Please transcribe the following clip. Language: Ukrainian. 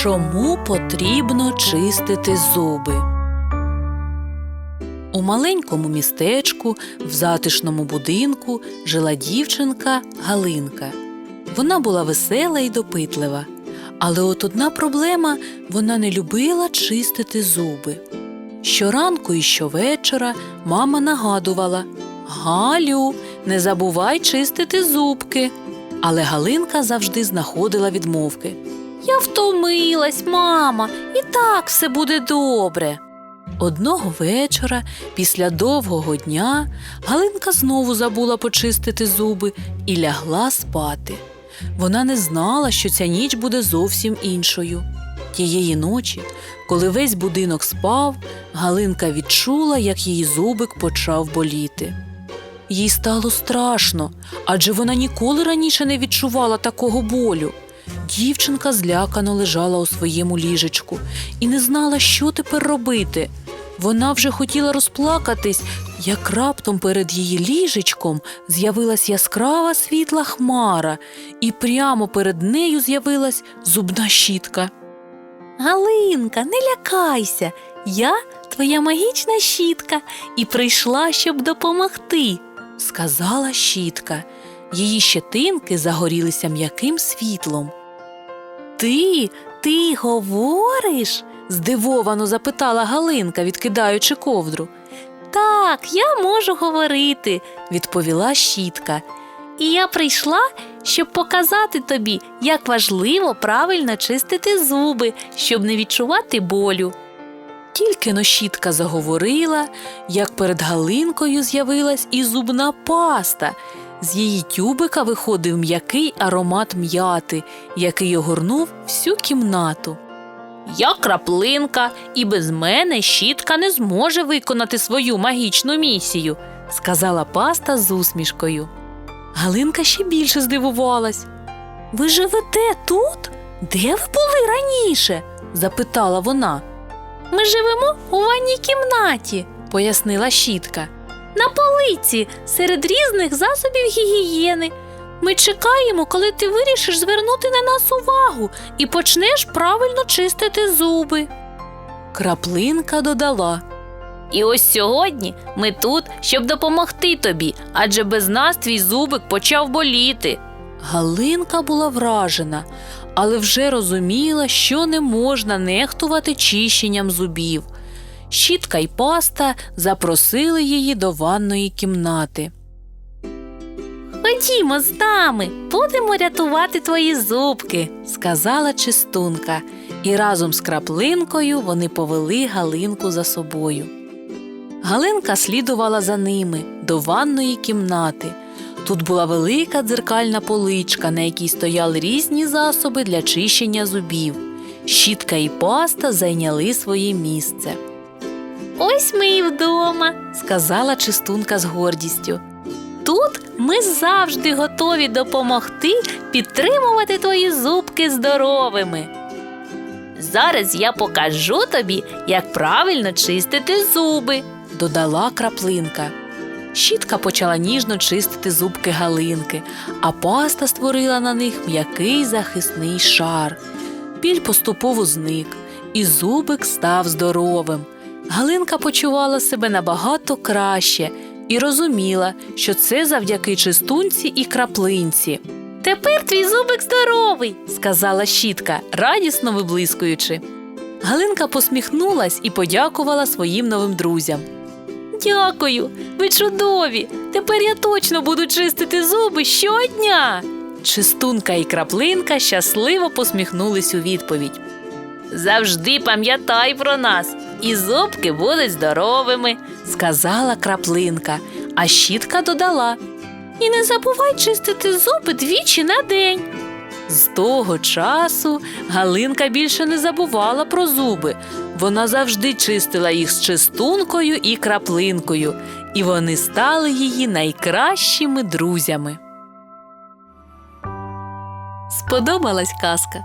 Чому потрібно чистити зуби? У маленькому містечку, в затишному будинку, жила дівчинка Галинка. Вона була весела і допитлива. Але от одна проблема вона не любила чистити зуби. Щоранку і щовечора мама нагадувала Галю, не забувай чистити зубки. Але Галинка завжди знаходила відмовки. Я втомилась, мама, і так все буде добре. Одного вечора, після довгого дня, Галинка знову забула почистити зуби і лягла спати. Вона не знала, що ця ніч буде зовсім іншою. Тієї ночі, коли весь будинок спав, Галинка відчула, як її зубик почав боліти. Їй стало страшно, адже вона ніколи раніше не відчувала такого болю. Дівчинка злякано лежала у своєму ліжечку і не знала, що тепер робити. Вона вже хотіла розплакатись, як раптом перед її ліжечком з'явилась яскрава світла хмара, і прямо перед нею з'явилась зубна щітка. Галинка, не лякайся, я твоя магічна щітка і прийшла, щоб допомогти, сказала щітка. Її щетинки загорілися м'яким світлом. Ти, ти говориш? здивовано запитала Галинка, відкидаючи ковдру. Так, я можу говорити, відповіла щітка. І я прийшла, щоб показати тобі, як важливо правильно чистити зуби, щоб не відчувати болю. Тільки но щітка заговорила, як перед Галинкою з'явилась і зубна паста. З її тюбика виходив м'який аромат м'яти, який огорнув всю кімнату. Я краплинка, і без мене щітка не зможе виконати свою магічну місію, сказала паста з усмішкою. Галинка ще більше здивувалась. Ви живете тут? Де ви були раніше? запитала вона. Ми живемо у ванній кімнаті, пояснила щітка. На полиці серед різних засобів гігієни. Ми чекаємо, коли ти вирішиш звернути на нас увагу і почнеш правильно чистити зуби. Краплинка додала. І ось сьогодні ми тут, щоб допомогти тобі, адже без нас твій зубик почав боліти. Галинка була вражена, але вже розуміла, що не можна нехтувати чищенням зубів. Щітка й паста запросили її до ванної кімнати. Ходімо з нами, будемо рятувати твої зубки, сказала чистунка, і разом з краплинкою вони повели Галинку за собою. Галинка слідувала за ними до ванної кімнати. Тут була велика дзеркальна поличка, на якій стояли різні засоби для чищення зубів. Щітка і паста зайняли своє місце. Ось ми і вдома, сказала чистунка з гордістю. Тут ми завжди готові допомогти підтримувати твої зубки здоровими. Зараз я покажу тобі, як правильно чистити зуби, додала краплинка. Щітка почала ніжно чистити зубки Галинки, а паста створила на них м'який захисний шар. Біль поступово зник, і зубик став здоровим. Галинка почувала себе набагато краще і розуміла, що це завдяки чистунці і краплинці. Тепер твій зубик здоровий, сказала щітка, радісно виблискуючи. Галинка посміхнулась і подякувала своїм новим друзям. Дякую, ви чудові. Тепер я точно буду чистити зуби щодня. Чистунка і краплинка щасливо посміхнулись у відповідь. Завжди пам'ятай про нас, і зубки будуть здоровими, сказала краплинка, а щітка додала. І не забувай чистити зуби двічі на день. З того часу Галинка більше не забувала про зуби. Вона завжди чистила їх з чистункою і краплинкою, і вони стали її найкращими друзями. Сподобалась казка?